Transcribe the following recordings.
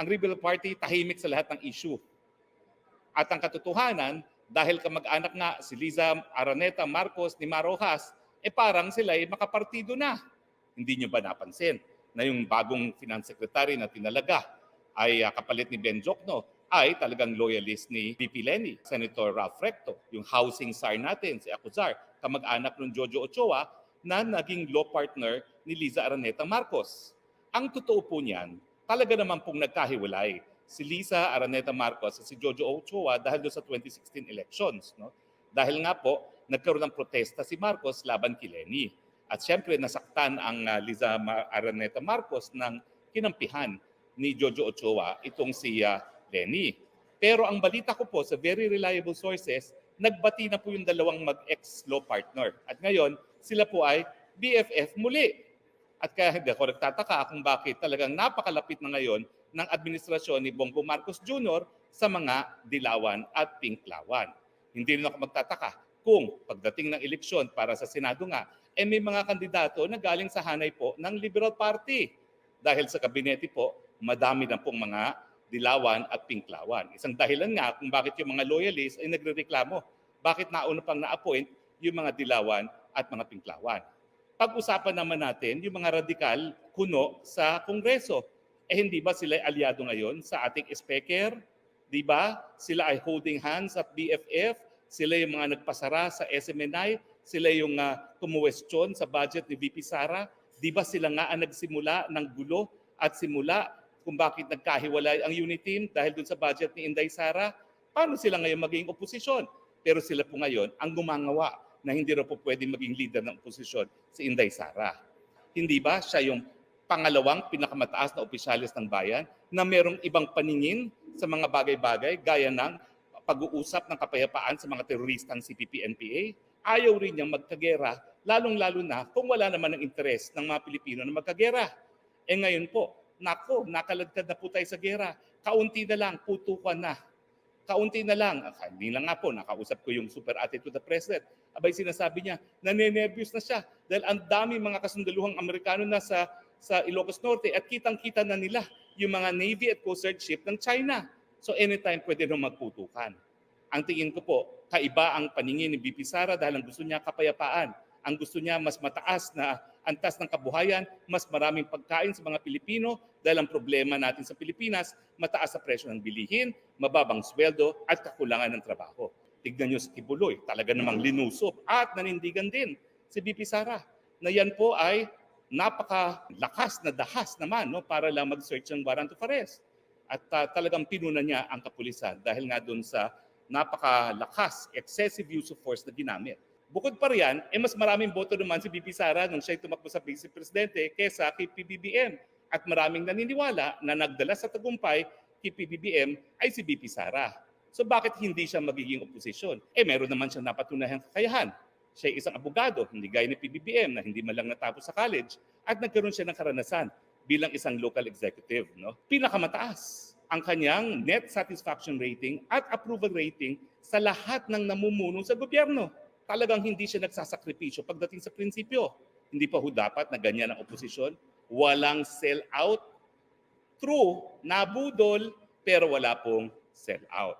ang Rebel Party tahimik sa lahat ng issue. At ang katotohanan, dahil kamag-anak nga si Liza Araneta Marcos ni Marojas, eh parang sila ay makapartido na. Hindi nyo ba napansin na yung bagong finance secretary na tinalaga ay ah, kapalit ni Ben Jokno ay talagang loyalist ni VP Lenny, Senator Ralph Recto, yung housing czar natin, si Acuzar, kamag-anak ng Jojo Ochoa na naging law partner ni Liza Araneta Marcos. Ang totoo po niyan, talaga naman pong nagkahiwalay si Liza Araneta Marcos at si Jojo Ochoa dahil doon sa 2016 elections. No? Dahil nga po, nagkaroon ng protesta si Marcos laban kay Lenny. At siyempre, nasaktan ang ah, Liza Araneta Marcos ng kinampihan ni Jojo Ochoa itong si ah, Lenny. Pero ang balita ko po sa very reliable sources, nagbati na po yung dalawang mag-ex-law partner. At ngayon, sila po ay BFF muli. At kaya hindi ako nagtataka kung bakit talagang napakalapit na ngayon ng administrasyon ni Bongbong Marcos Jr. sa mga dilawan at pinklawan. Hindi rin ako magtataka kung pagdating ng eleksyon para sa Senado nga, eh may mga kandidato na galing sa hanay po ng Liberal Party. Dahil sa kabinete po, madami na pong mga dilawan at pinklawan. Isang dahilan nga kung bakit yung mga loyalists ay nagrereklamo. Bakit nauna pang na-appoint yung mga dilawan at mga pinklawan. Pag-usapan naman natin yung mga radikal kuno sa Kongreso. Eh hindi ba sila ay aliado ngayon sa ating speaker? Di ba? Sila ay holding hands at BFF. Sila yung mga nagpasara sa SMNI. Sila yung uh, kumuwestiyon sa budget ni VP Sara. Di ba sila nga ang nagsimula ng gulo at simula kung bakit nagkahiwalay ang unit team dahil dun sa budget ni Inday Sara? Paano sila ngayon maging oposisyon? Pero sila po ngayon ang gumangawa na hindi raw po pwedeng maging leader ng oposisyon si Inday Sara. Hindi ba siya yung pangalawang pinakamataas na opisyalis ng bayan na merong ibang paningin sa mga bagay-bagay gaya ng pag-uusap ng kapayapaan sa mga teroristang CPP-NPA? Ayaw rin niyang magkagera, lalong-lalo na kung wala naman ng interes ng mga Pilipino na magkagera. Eh ngayon po, nako, nakaladkad na po tayo sa gera. Kaunti na lang, putukan na. Kaunti na lang. Ah, Hindi lang nga po, nakausap ko yung super attitude the president. Abay sinasabi niya, nanenervyos na siya dahil ang dami mga kasundaluhang Amerikano na sa sa Ilocos Norte at kitang-kita na nila yung mga Navy at Coast Guard ship ng China. So anytime pwede nang magputukan. Ang tingin ko po, kaiba ang paningin ni BP Sara dahil ang gusto niya kapayapaan. Ang gusto niya mas mataas na antas ng kabuhayan, mas maraming pagkain sa mga Pilipino dahil ang problema natin sa Pilipinas, mataas sa presyo ng bilihin, mababang sweldo at kakulangan ng trabaho. Tignan niyo si Kibuloy, talaga namang linusob at nanindigan din si BP Sara na yan po ay napakalakas na dahas naman no, para lang mag-search ng warrant of arrest. At ah, talagang pinuna niya ang kapulisan dahil nga doon sa napakalakas, excessive use of force na ginamit. Bukod pa riyan, eh mas maraming boto naman si BP Sara nung siya tumakbo sa vice presidente kesa kay PBBM. At maraming naniniwala na nagdala sa tagumpay kay PBBM ay si BP Sara. So bakit hindi siya magiging oposisyon? Eh meron naman siyang napatunahang kakayahan. Siya ay isang abogado, hindi gaya ni PBBM na hindi man lang natapos sa college at nagkaroon siya ng karanasan bilang isang local executive. No? Pinakamataas ang kanyang net satisfaction rating at approval rating sa lahat ng namumuno sa gobyerno. Talagang hindi siya nagsasakripisyo pagdating sa prinsipyo. Hindi pa ho dapat na ganyan ang oposisyon. Walang sell out. True, nabudol, pero wala pong sell out.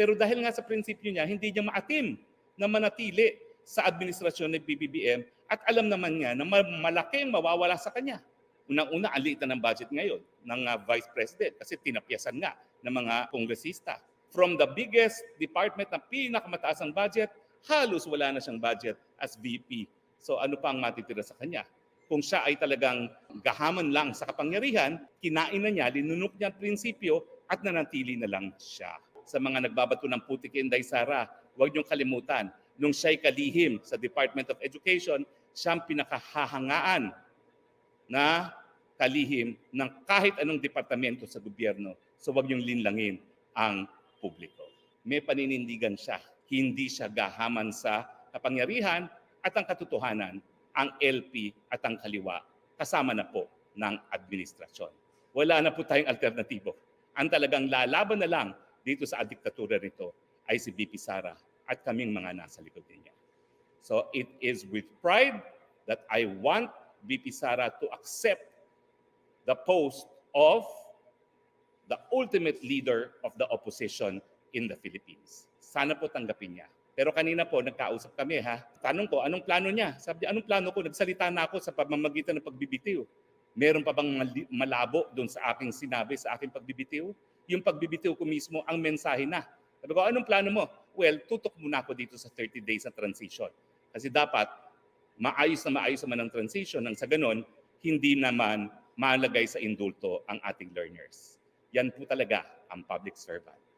Pero dahil nga sa prinsipyo niya, hindi niya maatim na manatili sa administrasyon ng BBBM at alam naman niya na ma- malaki ang mawawala sa kanya. Unang-una, ang liit na ng budget ngayon ng uh, Vice President kasi tinapyasan nga ng mga kongresista. From the biggest department na pinakamataas ang budget, halos wala na siyang budget as VP. So ano pa ang matitira sa kanya? Kung siya ay talagang gahaman lang sa kapangyarihan, kinain na niya, linunok niya ang prinsipyo at nanatili na lang siya. Sa mga nagbabato ng putik Inday Sara, huwag niyong kalimutan, nung siya'y kalihim sa Department of Education, siyang pinakahahangaan na kalihim ng kahit anong departamento sa gobyerno. So huwag niyong linlangin ang publiko. May paninindigan siya. Hindi siya gahaman sa kapangyarihan at ang katotohanan, ang LP at ang kaliwa kasama na po ng administrasyon. Wala na po tayong alternatibo. Ang talagang lalaban na lang dito sa diktatura nito ay si BP Sara at kaming mga nasa likod niya. So it is with pride that I want BP Sara to accept the post of the ultimate leader of the opposition in the Philippines. Sana po tanggapin niya. Pero kanina po, nagkausap kami ha. Tanong ko, anong plano niya? Sabi anong plano ko? Nagsalita na ako sa pamamagitan ng pagbibitiw. Meron pa bang malabo doon sa aking sinabi, sa aking pagbibitiw? Yung pagbibitiw ko mismo, ang mensahe na. Sabi ko, anong plano mo? Well, tutok muna ako dito sa 30 days na transition. Kasi dapat, maayos na maayos naman ang transition nang sa ganon, hindi naman malagay sa indulto ang ating learners. Yan po talaga ang public servant.